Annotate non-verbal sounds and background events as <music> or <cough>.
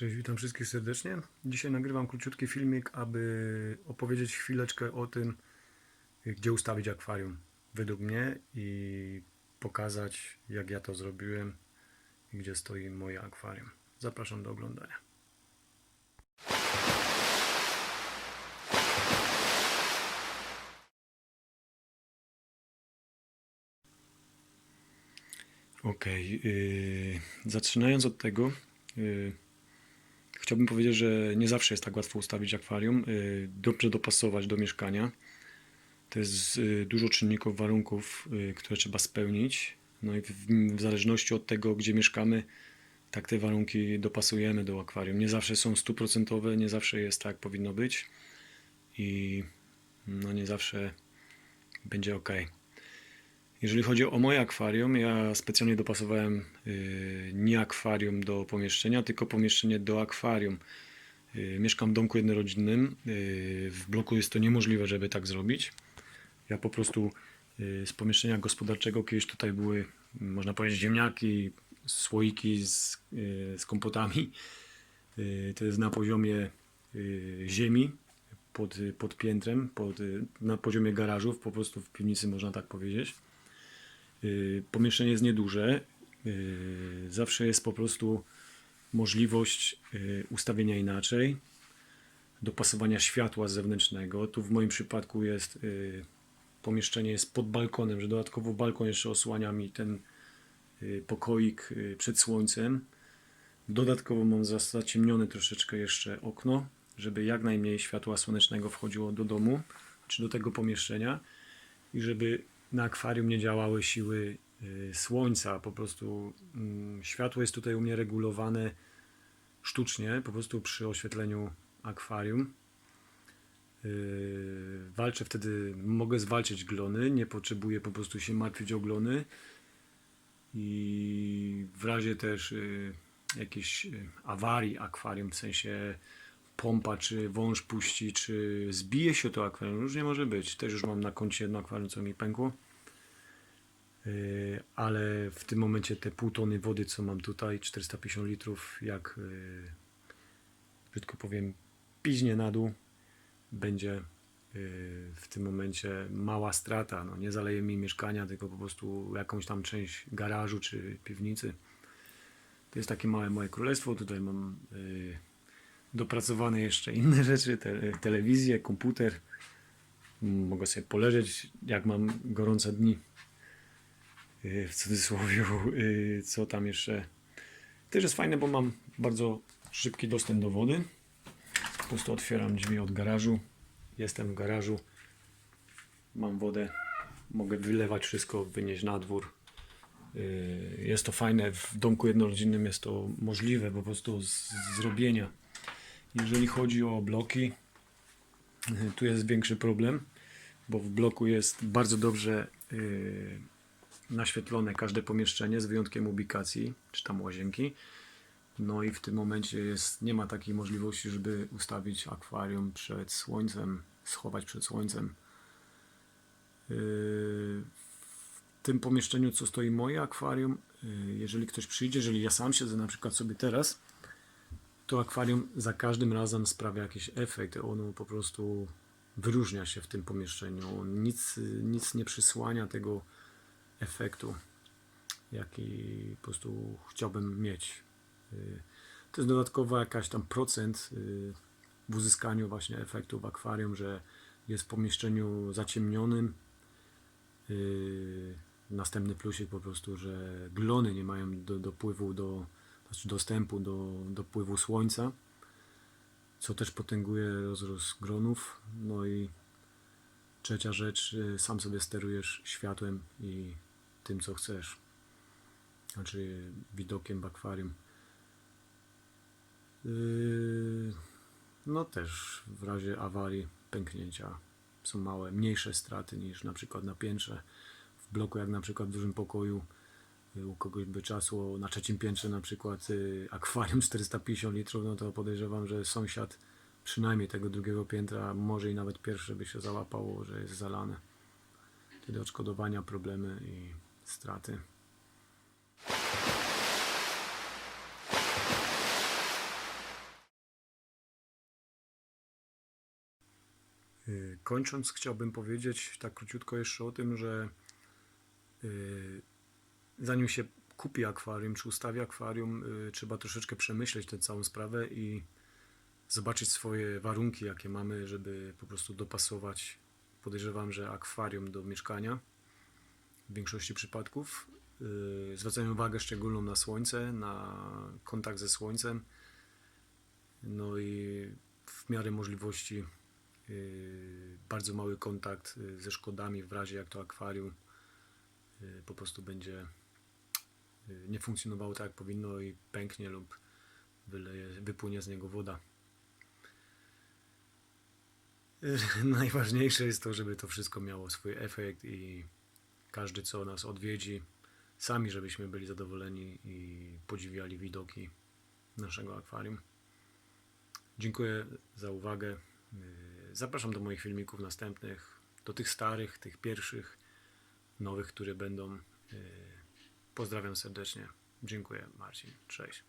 Cześć, witam wszystkich serdecznie. Dzisiaj nagrywam króciutki filmik, aby opowiedzieć chwileczkę o tym, gdzie ustawić akwarium według mnie i pokazać, jak ja to zrobiłem i gdzie stoi moje akwarium. Zapraszam do oglądania. Okej, yy, zaczynając od tego, yy, chciałbym powiedzieć, że nie zawsze jest tak łatwo ustawić akwarium, yy, dobrze dopasować do mieszkania. To jest yy, dużo czynników, warunków, yy, które trzeba spełnić. No i w, w zależności od tego, gdzie mieszkamy, tak te warunki dopasujemy do akwarium. Nie zawsze są stuprocentowe, nie zawsze jest tak, jak powinno być i no nie zawsze będzie ok. Jeżeli chodzi o moje akwarium, ja specjalnie dopasowałem y, nie akwarium do pomieszczenia, tylko pomieszczenie do akwarium. Y, mieszkam w domku jednorodzinnym. y, w bloku jest to niemożliwe, żeby tak zrobić. Ja po prostu z pomieszczenia gospodarczego kiedyś tutaj były, można powiedzieć, ziemniaki, słoiki z, z kompotami. To jest na poziomie ziemi, pod, pod piętrem, pod, na poziomie garażów, po prostu w piwnicy można tak powiedzieć. Y, Pomieszczenie jest nieduże. y, Zawsze jest po prostu możliwość y, ustawienia inaczej, dopasowania światła zewnętrznego. Tu w moim przypadku jest pomieszczenie jest pod balkonem, że dodatkowo balkon jeszcze osłania mi ten pokoik przed słońcem. Dodatkowo mam zaciemnione troszeczkę jeszcze okno, żeby jak najmniej światła słonecznego wchodziło do domu czy do tego pomieszczenia i żeby na akwarium nie działały siły y, słońca. Po prostu mm, światło jest tutaj u mnie regulowane sztucznie, po prostu przy oświetleniu akwarium. Yy, walczę wtedy, mogę zwalczyć glony, nie potrzebuję po prostu się martwić o glony. I w razie też y, jakiejś y, awarii akwarium, w sensie pompa, czy wąż puści, czy zbije się to akwarium, różnie może być. Też już mam na koncie jedno akwarium, co mi pękło. Yy, ale w tym momencie te pół tony wody, co mam tutaj, 450 litrów, jak yy, brzydko powiem, piźnie na dół, będzie yy, w tym momencie mała strata. No, nie zaleje mi mieszkania, tylko po prostu jakąś tam część garażu czy piwnicy. To jest takie małe moje królestwo. Tutaj mam yy, dopracowane jeszcze inne <laughs> rzeczy, te, telewizję, komputer. Mogę sobie poleżeć, jak mam gorące dni. Yy, W cudzysłowie, yy, co tam jeszcze. Też jest fajne, bo mam bardzo szybki dostęp do wody. Po prostu otwieram drzwi od garażu. Jestem w garażu. Mam wodę. Mogę wylewać wszystko, wynieść na dwór. Yy, Jest to fajne. W domku jednorodzinnym jest to możliwe po prostu z zrobienia. Jeżeli chodzi o bloki, yy, tu jest większy problem, bo w bloku jest bardzo dobrze yy, naświetlone każde pomieszczenie z wyjątkiem ubikacji czy tam łazienki. No i w tym momencie jest, nie ma takiej możliwości, żeby ustawić akwarium przed słońcem, schować przed słońcem. Yy, W tym pomieszczeniu, co stoi moje akwarium, jeżeli ktoś przyjdzie, jeżeli ja sam siedzę na przykład sobie teraz, to akwarium za każdym razem sprawia jakiś efekt. Ono po prostu wyróżnia się w tym pomieszczeniu. Nic, nic nie przysłania tego efektu, jaki po prostu chciałbym mieć. To jest dodatkowa jakaś tam procent y, w uzyskaniu właśnie efektu w akwarium, że jest w pomieszczeniu zaciemnionym. Y, Następny plusik po prostu, że glony nie mają do, dopływu do, znaczy dostępu do, pływu słońca, co też potęguje rozrost gronów. No i trzecia rzecz, y, sam sobie sterujesz światłem i tym, co chcesz. Znaczy widokiem w akwarium. Yy, No też w razie awarii, pęknięcia są małe, mniejsze straty niż na przykład na piętrze. W bloku, jak na przykład w dużym pokoju, Y, u kogoś by czasło na trzecim piętrze na przykład y, akwarium 450 litrów, no to podejrzewam, że sąsiad przynajmniej tego drugiego piętra, może i nawet pierwsze by się załapało, że jest zalane. Wtedy odszkodowania, problemy i straty. Y, kończąc, chciałbym powiedzieć tak króciutko jeszcze o tym, że zanim się kupi akwarium, czy ustawi akwarium, y, trzeba troszeczkę przemyśleć tę całą sprawę i zobaczyć swoje warunki, jakie mamy, żeby po prostu dopasować. Podejrzewam, że akwarium do mieszkania w większości przypadków. Yy, Zwracają uwagę szczególną na słońce, na kontakt ze słońcem. No i w miarę możliwości yy, bardzo mały kontakt ze szkodami w razie jak to akwarium po prostu będzie nie funkcjonowało tak jak powinno i pęknie lub wyleje, wypłynie z niego woda. <laughs> Najważniejsze jest to, żeby to wszystko miało swój efekt i każdy, co nas odwiedzi, sami, żebyśmy byli zadowoleni i podziwiali widoki naszego akwarium. Dziękuję za uwagę. Zapraszam do moich filmików następnych, do tych starych, tych pierwszych, nowych, które będą. Pozdrawiam serdecznie. Dziękuję, Marcin. Cześć.